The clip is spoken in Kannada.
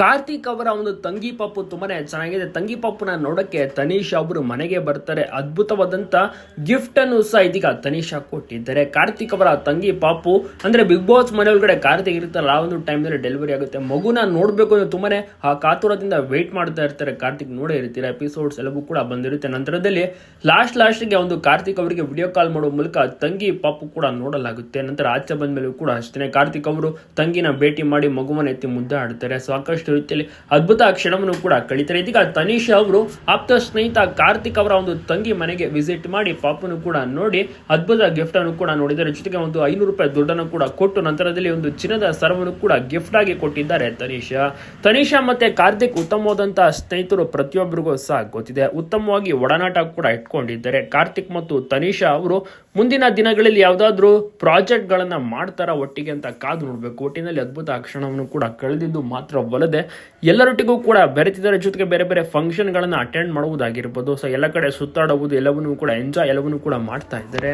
ಕಾರ್ತಿಕ್ ಅವರ ಒಂದು ತಂಗಿ ಪಪ್ಪು ತುಂಬಾನೇ ಚೆನ್ನಾಗಿದೆ. ತಂಗಿ ಪಪ್ಪುನ ನೋಡಕ್ಕೆ ತನೀಶ್ ಅವರು ಮನೆಗೆ ಬರ್ತಾರೆ. ಅದ್ಭುತವಾದಂತ ಗಿಫ್ಟ್ ಅನ್ನು ಸಹ ಇದೀಗ ತನೀಶ್ ಕೊಟ್ಟಿದ್ದಾರೆ. ಕಾರ್ತಿಕ್ ಅವರ ತಂಗಿ ಪಾಪು, ಅಂದ್ರೆ ಬಿಗ್ ಬಾಸ್ ಮನೆ ಒಳಗಡೆ ಕಾರ್ತಿಕ್ ಇರ್ತಾರಲ್ಲ ಆ ಒಂದು ಟೈಮಲ್ಲಿ ಡೆಲಿವರಿ ಆಗುತ್ತೆ. ಮಗುನ ನೋಡ್ಬೇಕು ಅಂದ್ರೆ ತುಂಬಾನೇ, ಆ ಕಾತುರದಿಂದ ವೇಟ್ ಮಾಡ್ತಾ ಇರ್ತಾರೆ. ಕಾರ್ತಿಕ್ ನೋಡೇ ಇರ್ತೀರ? ಎಪಿಸೋಡ್ಸ್ ಎಲ್ಲವೂ ಕೂಡ ಬಂದಿರುತ್ತೆ. ನಂತರದಲ್ಲಿ ಲಾಸ್ಟ್ ಲಾಸ್ಟ್ಗೆ ಒಂದು ಕಾರ್ತಿಕ್ ಅವರಿಗೆ ವಿಡಿಯೋ ಕಾಲ್ ಮಾಡುವ ಮೂಲಕ ತಂಗಿ ಪಾಪು ಕೂಡ ನೋಡಲಾಗುತ್ತೆ. ನಂತರ ಆಚೆ ಬಂದ ಮೇಲೂ ಕೂಡ ಅಷ್ಟೇ ಕಾರ್ತಿಕ್ ಅವರು ತಂಗಿನ ಭೇಟಿ ಮಾಡಿ ಮಗುವನ್ನ ಎತ್ತಿ ಮುದ್ದೆ ಆಡ್ತಾರೆ ಸಾಕಷ್ಟು ರೀತಿಯಲ್ಲಿ ಅದ್ಭುತ ಕ್ಷಣವನ್ನು ಕೂಡ ಕಳೀತಾರೆ. ಇದೀಗ ತನೀಶ್ ಅವರು ಆಪ್ತ ಸ್ನೇಹಿತ ಕಾರ್ತಿಕ್ ಅವರ ಒಂದು ತಂಗಿ ಮನೆಗೆ ವಿಸಿಟ್ ಮಾಡಿ ಪಾಪನು ಕೂಡ ನೋಡಿ ಅದ್ಭುತ ಗಿಫ್ಟ್ ಅನ್ನು ಕೂಡ ನೋಡಿದ್ದಾರೆ. ಜೊತೆಗೆ ಒಂದು ಐನೂರು ರೂಪಾಯಿ ದುಡ್ಡನ್ನು ಕೂಡ ಕೊಟ್ಟು ನಂತರದಲ್ಲಿ ಒಂದು ಚಿನ್ನದ ಸರವನ್ನು ಕೂಡ ಗಿಫ್ಟ್ ಆಗಿ ಕೊಟ್ಟಿದ್ದಾರೆ ತನೀಶ್ ತನೀಶ ಮತ್ತೆ ಕಾರ್ತಿಕ್ ಉತ್ತಮವಾದಂತಹ ಸ್ನೇಹಿತರು ಪ್ರತಿಯೊಬ್ಬರಿಗೂ ಸಹ ಗೊತ್ತಿದೆ. ಉತ್ತಮವಾಗಿ ಒಡನಾಟ ಕೂಡ ಇಟ್ಕೊಂಡಿದ್ದಾರೆ. ಕಾರ್ತಿಕ್ ಮತ್ತು ತನೀಶಾ ಅವರು ಮುಂದಿನ ದಿನಗಳಲ್ಲಿ ಯಾವುದಾದ್ರೂ ಪ್ರಾಜೆಕ್ಟ್ಗಳನ್ನು ಮಾಡ್ತಾರ ಒಟ್ಟಿಗೆ ಅಂತ ಕಾದು ನೋಡಬೇಕು. ಒಟ್ಟಿನಲ್ಲಿ ಅದ್ಭುತ ಕ್ಷಣವನ್ನು ಕೂಡ ಕಳೆದಿದ್ದು ಮಾತ್ರವಲ್ಲದೆ ಎಲ್ಲರೊಟ್ಟಿಗೂ ಕೂಡ ಬೆರೆತಿದ್ದರ. ಜೊತೆಗೆ ಬೇರೆ ಬೇರೆ ಫಂಕ್ಷನ್ಗಳನ್ನು ಅಟೆಂಡ್ ಮಾಡುವುದಾಗಿರ್ಬೋದು. ಸೊ ಎಲ್ಲ ಕಡೆ ಸುತ್ತಾಡುವುದು ಎಲ್ಲವನ್ನೂ ಕೂಡ ಎಂಜಾಯ್ ಎಲ್ಲವನ್ನೂ ಕೂಡ ಮಾಡ್ತಾ ಇದ್ದಾರೆ.